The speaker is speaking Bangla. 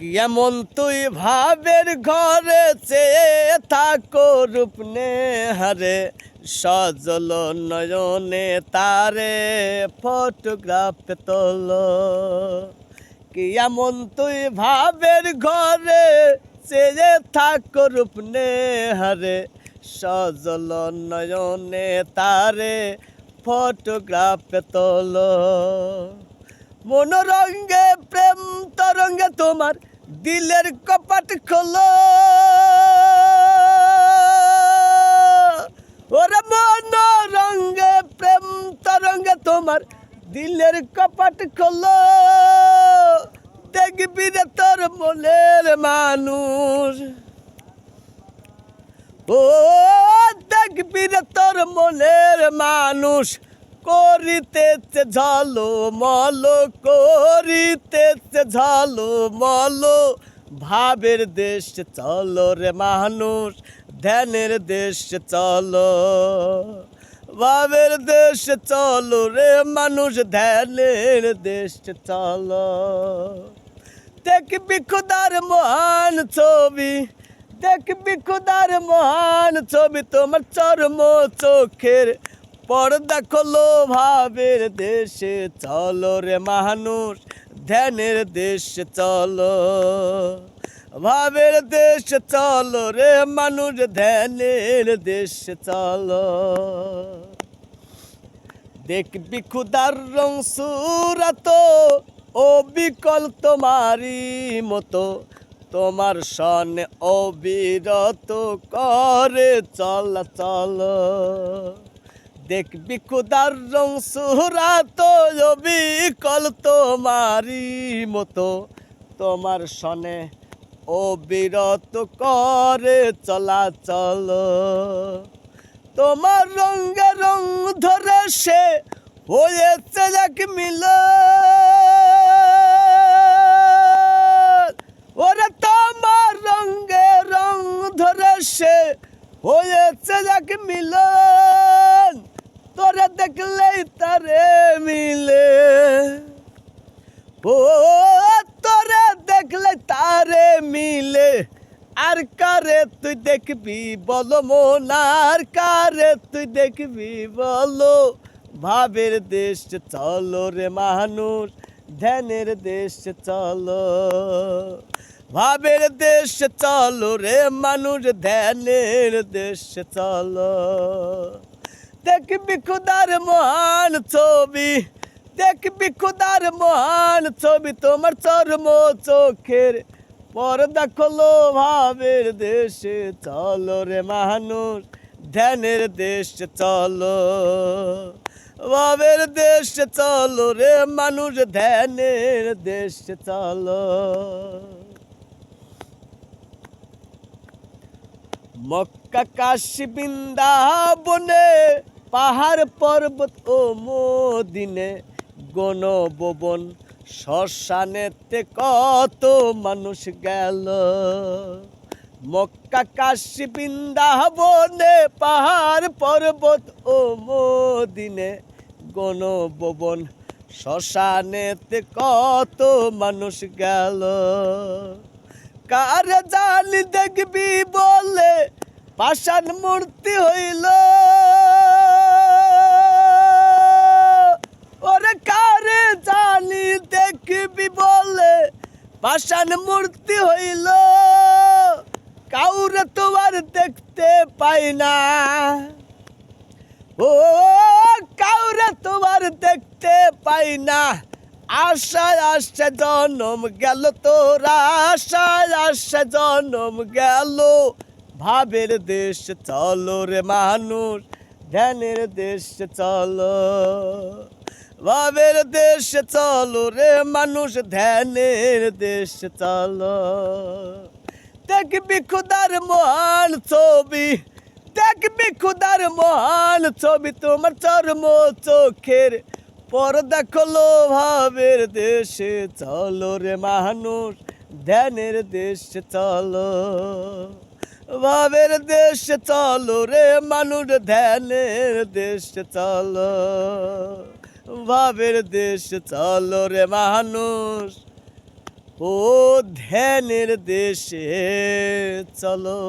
কেমন তুই ভাবের ঘরে চেয়ে থাকো রূপ হারে, সজল নয়নে তারে ফটোগ্রাফ তোল। কেমন তুই ভাবের ঘরে চেয়ে থাকো রূপ হারে, সজল নয়নে তারে ফটোগ্রাফ তোল। মনোরঙ্গে প্রেম তরঙ্গে তোমার দিলের কপাট খোলো। ওরে মনোরঙ্গে প্রেম তরঙ্গে তোমার দিলের কপাট খোলো। দেখবি রে তোর মনের মানুষ। ও, দেখবি রে তোর মনের মানুষ। করিতেছে ঝালো মলো, করিতেছে ঝালো মলো। ভাবের দেশ চলো রে মানুষ, ধ্যানের দেশ চলো। ভাবের দেশ চলো রে মানুষ, ধ্যানের দেশ চলো। দেখবি খুদার মহান ছবি, দেখবি খুদার মহান ছবি, তোমার চর্ম চোখের পর্দা খোলো ভাবের দেশে, চলো রে মানুষ, ধ্যানের দেশে চলো। ভাবের দেশে চলো রে মানুষ, ধ্যানের দেশে চলো। দেখবি খুদার রং সুরাত, ও বিকল তোমারই মতো। তোমার সনে অবিরত করে, চল চল। দেখবি খুদার রং সুরাত তো বিকল তোমারি মতো। তোমার সনে ও বিরত করে চলাচল তোমার রঙ্গে রং ধরে সে হয়েছে এক মিল আর কারে তুই দেখবি বলো মন, আর কারে তুই দেখবি বলো? ভাবের দেশ চলো রে মানুষ, ধ্যানের দেশ চলো। ভাবের দেশ চলো রে মানুষ, ধ্যানের দেশ চলো। দেখবি খুদার মহান ছবি, দেখবি খুদার মহান ছবি, তোমার চর্ম চোখের পর্দা খোলো ভাবের দেশে, চলো রে মানুষ, ধ্যানের দেশ চলো। ভাবের দেশ চলো রে মানুষ, ধ্যানের দেশ চলো। মক্কা কাশী বৃন্দাবনে, পাহাড় পর্বত ও মদিনে গণ ভবন শ্মশানেতে কত মানুষ গেল। মক্কা কাশী বৃন্দাবনে পাহাড় পর্বত ও মদিনে গণ ভবন শ্মশানেতে কত মানুষ গেল। কার জানি দেখবি বলে পাষাণ মূর্তি হইল। বলে, পাষাণ মূর্তি হইল। কাউরে তোমার দেখতে পাই না। ও, কাউরে তোমার দেখতে পাই না। আশায় আশা জনম গেল তোরা, আশায় আশা জনম গেল। ভাবের দেশ চলো রে মানুষ, ধ্যানের দেশ চলো। ভাবের দেশ চলো রে, মানুষ ধ্যানের দেশ চলো। দেখবি খুদার মহান ছবি, দেখবি খুদার মহান ছবি তোমার চর্ম চোখের পর্দা খোলো ভাবের দেশে চলো রে, মানুষ ধ্যানের দেশে চলো। ভাবের দেশে চলো রে, মানুষ ধ্যানের দেশে চলো। ভাবের দেশ চলো রে মানুষ। ও ধ্যানের দেশে চলো।